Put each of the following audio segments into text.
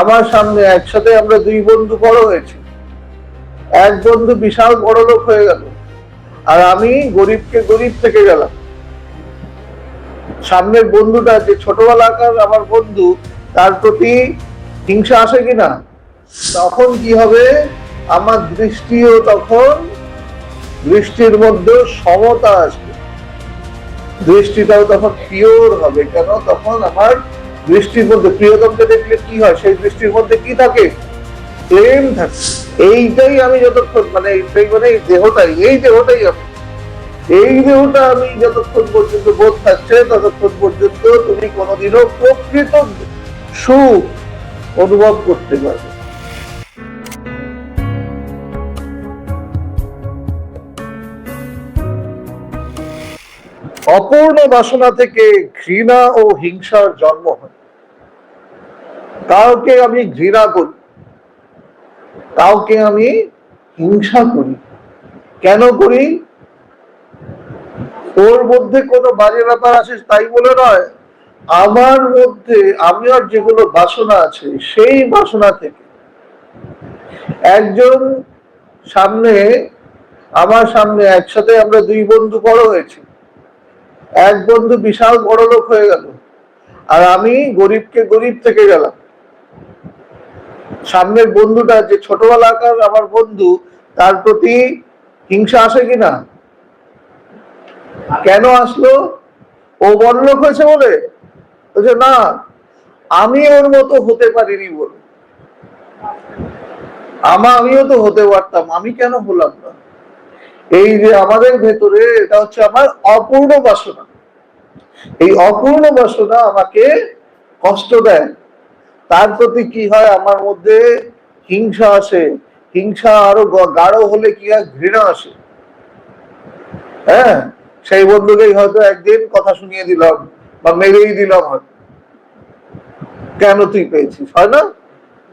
আমার সামনে একসাথে আমরা দুই বন্ধু বড় হয়েছি। এক বন্ধু বিশাল বড় লোক হয়ে গেল, আর আমি গরিবকে গরিব থেকে গেলাম। সামনের বন্ধুটা যে ছোটবেলাকার আমার বন্ধু, তার প্রতি হিংসা আসে কিনা? তখন কি হবে? আমার দৃষ্টিও তখন দৃষ্টির মধ্যে সমতা আসবে। দৃষ্টিটাও তখন পিওর হবে। কেন? তখন আমার দৃষ্টির মধ্যে প্রিয়তমকে দেখলে কি হয়? সেই দৃষ্টির মধ্যে কি থাকে? প্রেম থাকে। এইটাই আমি যতক্ষণ মানে এইটাই মানে এই দেহটাই এই দেহটাই আমি। এই দেহটা আমি যতক্ষণ পর্যন্ত বোধ থাকছে, ততক্ষণ পর্যন্ত তুমি কোনোদিনও প্রকৃত সুখ অনুভব করতে পারবে অপূর্ণ বাসনা থেকে ঘৃণা ও হিংসার জন্ম হয়। কাউকে আমি ঘৃণা করি, কাউকে আমি হিংসা করি। কেন করি? ওর মধ্যে কোনো বাজে ব্যাপার আছে তাই বলে নয়। আমার মধ্যে আমার যেগুলো বাসনা আছে, সেই বাসনা থেকে একজন সামনে, আমার সামনে একসাথে আমরা দুই বন্ধু বড় হয়েছি। এক বন্ধু বিশাল বড় লোক হয়ে গেল। আর আমি গরিবকে গরিব থেকে গেলাম। সামনের বন্ধুটা, যে ছোটবেলাকার আমার বন্ধু, তার প্রতি হিংসা আসে কিনা? কেন আসলো? ও বড় লোক হয়েছে বলে? না, আমি ওর মতো হতে পারিনি বলে। আমা, আমিও তো হতে পারতাম, আমি কেন হলাম না? এই যে আমাদের ভেতরে, এটা হচ্ছে আমার অপূর্ণ বাসনা। এই অপূর্ণ বাসনা আমাকে কষ্ট দেয়। তার প্রতি কি হয়? আমার মধ্যে হিংসা আসে। হিংসা আরও গাঢ় হলে কি হয়? ঘৃণা আসে। হ্যাঁ? সেই বন্ধুকেই হয়তো একদিন কথা শুনিয়ে দিলাম বা মেরেই দিলাম হয়তো। কেন তুই পেয়েছিস? হয় না?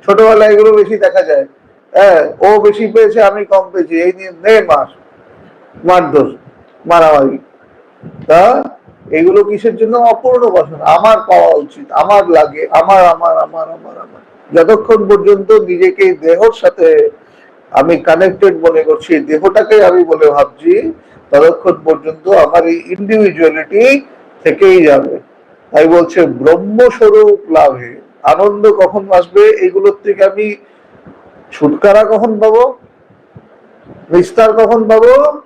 ছোটবেলায় এগুলো বেশি দেখা যায়। হ্যাঁ ও বেশি পেয়েছে, আমি কম পেয়েছি। এই নিয়ে নে মার। মারধর। মারামারি। তা এগুলো কিসের জন্য? অপূর্ণ বাসনা। আমার পাওয়া উচিত। আমার লাগে। আমার আমার আমার আমার আমার। যতক্ষণ পর্যন্ত নিজেকে দেহর সাথে আমি কানেক্টেড মনে করছি দেহটাকে আমি বলে ভাবছি, ততক্ষণ পর্যন্ত আমার এই ইন্ডিভিজুয়ালিটি থেকেই যাবে। তাই বলছে, ব্রহ্মস্বরূপ লাভে আনন্দ কখন আসবে? এগুলোর থেকে আমি ছুটকারা কখন পাবো? বিস্তার কখন পাবো?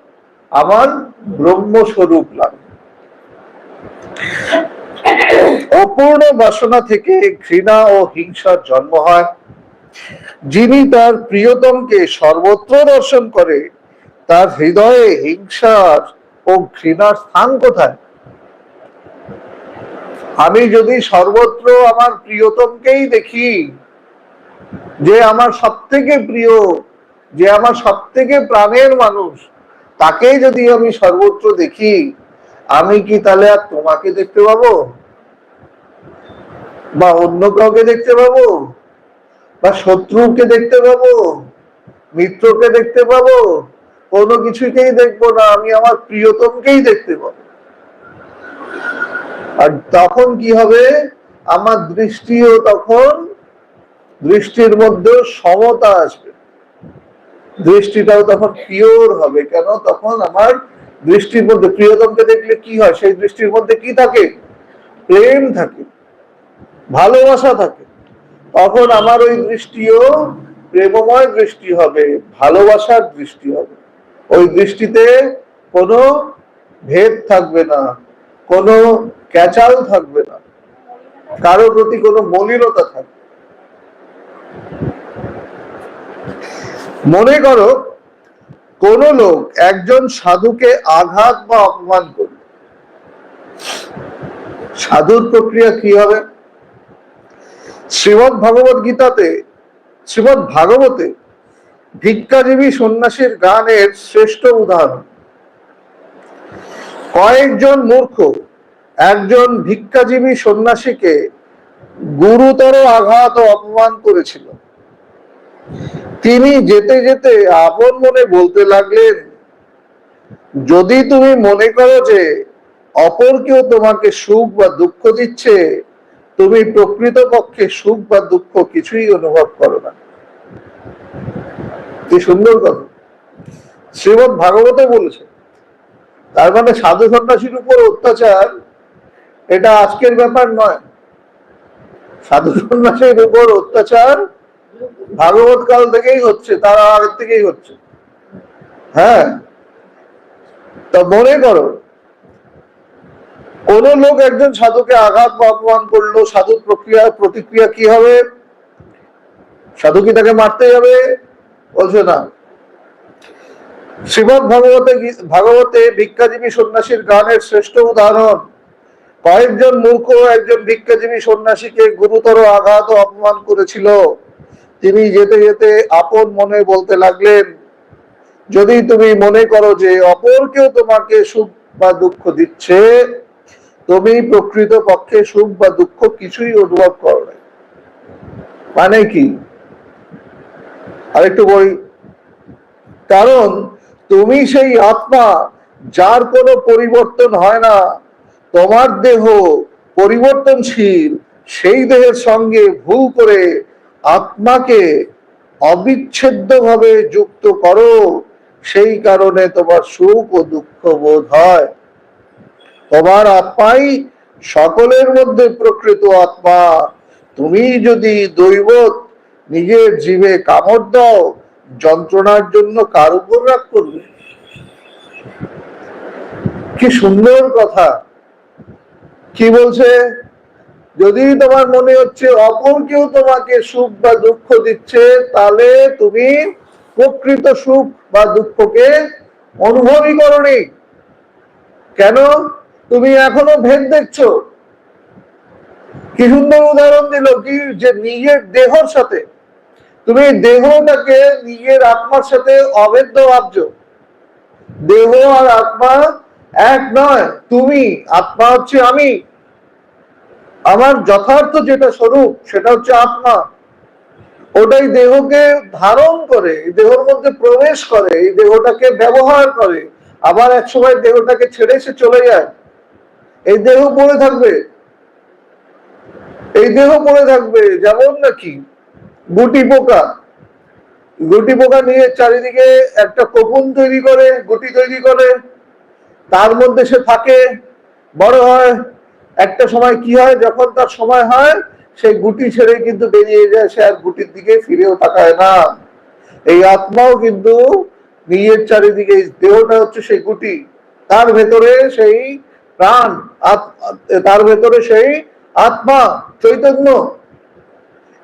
আমার ব্রহ্মস্বরূপ লাভ। অপূর্ণ বাসনা থেকে ঘৃণা ও হিংসার জন্ম হয়। যিনি তার প্রিয়তমকে সর্বত্র দর্শন করে, তার হৃদয়ে হিংসার ও ঘৃণার স্থান কোথায়? আমি যদি সর্বত্র আমার প্রিয়তমকেই দেখি, যে আমার সব থেকে প্রিয়, যে আমার সব থেকে প্রাণের মানুষ, তাকেই যদি আমি সর্বত্র দেখি আমি কি তাহলে আর তোমাকে দেখতে পাবো? বা অন্য কাউকে দেখতে পাবো? বা শত্রুকে দেখতে পাবো? মিত্রকে দেখতে পাবো? কোনো কিছুকেই দেখব না, আমি আমার প্রিয়তমকেই দেখতে পাবো। আর তখন কি হবে? আমার দৃষ্টিও তখন দৃষ্টির মধ্যে সমতা আসবে। দৃষ্টিটাও তখন পিওর হবে। কেন? তখন আমার দৃষ্টির মধ্যে প্রিয়তমকে দেখলে কি হয়? সেই দৃষ্টির মধ্যে কি থাকে? প্রেম থাকে, ভালোবাসা থাকে। তখন আমার ওই দৃষ্টিও প্রেমময় দৃষ্টি হবে, ভালোবাসার দৃষ্টি হবে। ওই দৃষ্টিতে কোনো ভেদ থাকবে না, কোনো ক্যাচাল থাকবে না। কারোর প্রতি কোনো মলিনতা থাকবে মনে করো কোন লোক একজন সাধুকে আঘাত বা অপমান করল সাধুর প্রক্রিয়া কি হবে? শ্রীমদ ভগবত গীতাতে, শ্রীমদ ভাগবতে ভিক্ষাজীবী সন্ন্যাসীর গানের শ্রেষ্ঠ উদাহরণ। কয়েকজন মূর্খ একজন ভিক্ষাজীবী সন্ন্যাসীকে গুরুতর আঘাত ও অপমান করেছিল। তিনি যেতে যেতে আপন মনে বলতে লাগলেন, যদি তুমি মনে করো যে অপর কেউ তোমাকে সুখ বা দুঃখ দিচ্ছে, তুমি প্রকৃত পক্ষে সুখ বা দুঃখ কিছুই অনুভব করো না। কি সুন্দর কথা। শ্রীমদ ভাগবতে বলেছে, তার মানে সাধু সন্ন্যাসীর উপর অত্যাচার, এটা আজকের ব্যাপার নয়। সাধু সন্ন্যাসীর উপর অত্যাচার ভাগবত কাল থেকেই হচ্ছে, তার আগের থেকেই হচ্ছে। হ্যাঁ? তা মনে করো, কোন লোক একজন সাধুকে আঘাত বা অপমান করল, সাধুর প্রক্রিয়া, প্রতিক্রিয়া কি হবে? সাধু কি তাকে মারতে যাবে? বলছে না। শ্রীমদ ভাগবতে ভাগবতে ভিক্ষাজীবী সন্ন্যাসীর গানের শ্রেষ্ঠ উদাহরণ, কয়েকজন মূর্খ একজন ভিক্ষাজীবী সন্ন্যাসীকে গুরুতর আঘাত ও অপমান করেছিল। তিনি যেতে যেতে আপন মনে বলতে লাগলেন, যদি তুমি মনে করো যে অপর কেউ তোমাকে সুখ বা দুঃখ দিচ্ছে, তুমি প্রকৃত পক্ষে সুখ বা দুঃখ কিছুই অনুভব করো না। মানে কি? আরেকটু বই কারণ তুমি সেই আত্মা যার কোনো পরিবর্তন হয় না, তোমার দেহ পরিবর্তনশীল, সেই দেহের সঙ্গে ভুল করে আত্মাকে অবিচ্ছেদ্যভাবে যুক্ত করো, সেই কারণে তোমার সুখ ও দুঃখ বোধ হয়। তোমার আত্মাই সকলের মধ্যে প্রকৃত আত্মা। তুমি যদি দৈবত নিজের জীবে কামড় দাও, যন্ত্রণার জন্য কার উপর রাগ করবে? কি সুন্দর কথা। কি বলছে? যদি তোমার মনে হচ্ছে অপর কেউ তোমাকে সুখ বা দুঃখ দিচ্ছে, তাহলে তুমি প্রকৃত সুখ বা দুঃখকে অনুভবই করনি। কেন? তুমি এখনও ভেদ দেখছ। কি সুন্দর উদাহরণ দিল কি? যে নিজের দেহর সাথে, তুমি দেহটাকে নিজের আত্মার সাথে অভেদ্য ভাবছ। দেহ আর আত্মা এক নয়, তুমি, আত্মা হচ্ছে আমি। আমার যথার্থ যেটা স্বরূপ, সেটা হচ্ছে আত্মা। ওটাই দেহকে ধারণ করে দেহর মধ্যে প্রবেশ করে, এই দেহটাকে ব্যবহার করে। আবার এক সময় দেহটাকে ছেড়ে সে চলে যায়। এই দেহ পড়ে থাকবে। এই দেহ পড়ে থাকবে, যেমন নাকি গুটি পোকা। গুটি পোকা নিয়ে চারিদিকে একটা কোকুন তৈরি করে, গুটি তৈরি করে। তার মধ্যে সে থাকে, বড় হয় একটা সময় কি হয়, যখন তার সময় হয়, সেই গুটি ছেড়ে কিন্তু বেরিয়ে যায়, সে আর গুটির দিকে ফিরেও তাকায় না। এই আত্মাও কিন্তু নিজের চারিদিকে দেহটা হচ্ছে সেই গুটি। তার ভেতরে সেই প্রাণ তার ভেতরে সেই আত্মা, চৈতন্য।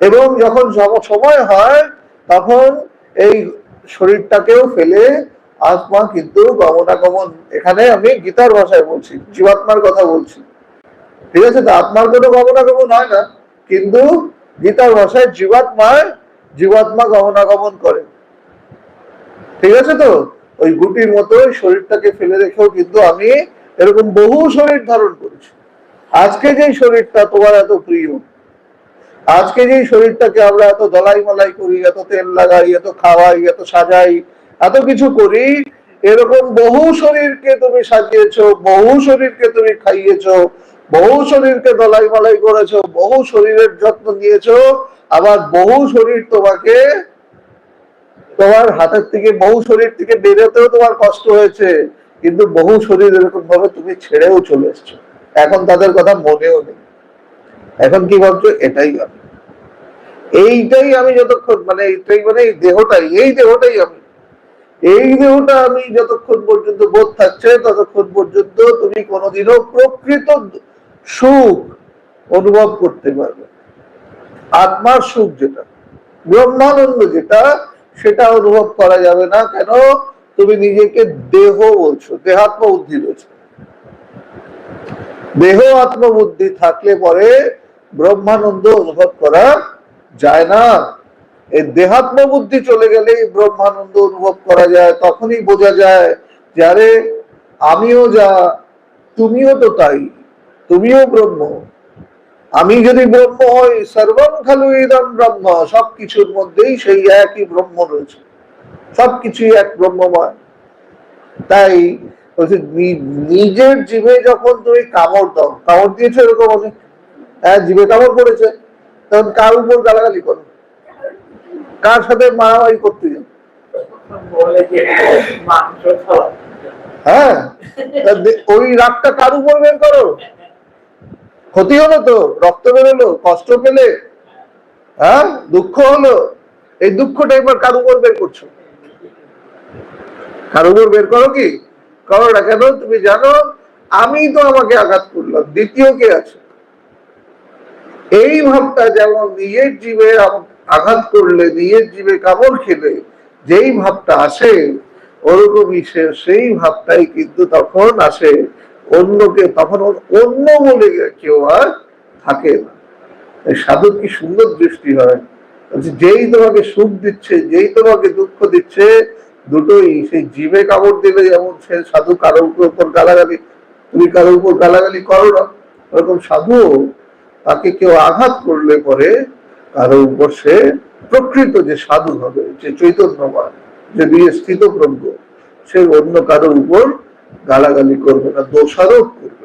এবং যখন সময় হয়, তখন এই শরীরটাকেও ফেলে আত্মা কিন্তু গমনাগমন। এখানে আমি গীতার ভাষায় বলছি, জীবাত্মার কথা বলছি। ঠিক আছে, তো আত্মার কোনো গমনাগমন হয় না, কিন্তু গীতার ভাষায় জীবাত্মায় জীবাত্মা গমনাগমন করে। ঠিক আছে তো? ওই গুটির মতো শরীরটাকে ফেলে রেখেও কিন্তু আমি এরকম বহু শরীর ধারণ করেছি। আজকে যে শরীরটা তোমার এত প্রিয়, আজকে যে শরীরটাকে আমরা এত দলাই মালাই করি, এত তেল লাগাই, এত খাওয়াই, এত সাজাই, এত কিছু করি, এরকম বহু শরীরকে তুমি সাজিয়েছো, বহু শরীরকে তুমি খাইয়েছো বহু শরীরকে দলাই মালাই করেছ, বহু শরীরের যত্ন নিয়েছো, আবার বহু শরীর তোমাকে, তোমার হাতের থেকে, বহু শরীর থেকে বেরোতেও তোমার কষ্ট হয়েছে, কিন্তু বহু শরীর এরকম ভাবে তুমি ছেড়েও চলে এসছো। এখন তাদের কথা মনেও নেই। এখন কি ভাবছ? এটাই আমি এইটাই আমি যতক্ষণ মানে এইটাই মানে এই দেহটাই এই দেহটাই আমি। এই দেহটা আমি যতক্ষণ পর্যন্ত বোধ থাকছে, ততক্ষণ পর্যন্ত তুমি কোনোদিনও প্রকৃত সুখ অনুভব করতে পারবে। আত্মার সুখ যেটা, ব্রহ্মানন্দ যেটা, সেটা অনুভব করা যাবে না, কেন? তুমি নিজেকে দেহ বলছো দেহাত্ম বুদ্ধি রয়েছে দেহ আত্মবুদ্ধি থাকলে পরে ব্রহ্মানন্দ অনুভব করা যায় না। এই দেহাত্ম বুদ্ধি চলে গেলে ব্রহ্মানন্দ অনুভব করা যায়, তখনই বোঝা যায় যে, আরে, আমিও যা, তুমিও তো তাই। তুমিও ব্রহ্ম। আমি যদি ব্রহ্ম হই সর্বম খালু ইদম ব্রহ্ম সবকিছুর মধ্যেই সেই একই ব্রহ্ম রয়েছে। সবকিছুই এক ব্রহ্মময়। তাই নিজের জীবে যখন তুমি কামড় দাও কামড় দিয়েছ এরকম অনেক হ্যাঁ জীবে কামড় পড়েছে তখন কার উপর গালাগালি করো? কার সাথে মারামারি করতে যাও? হ্যাঁ ওই রাগটা কার উপর বের করো? ক্ষতি হলো তো, রক্ত বেরোলো, কষ্ট পেলে হ্যাঁ? দুঃখ হলো। এই দুঃখটা এবার কার উপর বের করছ। কার উপর বের করো কি? করো না কেন? তুমি জানো, আমি তো আমাকে আঘাত করলাম দ্বিতীয় কে আছে? এই ভাবটা যেমন নিজের জীবে আঘাত করলে, নিজের জীবে কামড় খেলে, যেই ভাবটা আসে, ওরকমই সে সেই ভাবটাই কিন্তু তখন আসে অন্যকে, তখন অন্য বলে কেউ আর থাকে না। সাধুর কি সুন্দর দৃষ্টি হয়। যেই তোমাকে সুখ দিচ্ছে, যেই তোমাকে দুঃখ দিচ্ছে, দুটোই সেই জীবে কামড় দিলে যেমন সে সাধু কারোর উপর গালাগালি, তুমি কারোর উপর গালাগালি করো না। ওরকম সাধু তাকে কেউ আঘাত করলে পরে কারও উপর সে প্রকৃত যে সাধু হবে, যে চৈতন্যবান যে দিয়ে স্থিত প্রজ্ঞ সে অন্য কারোর উপর গালাগালি করবে না দোষারোপ করবে।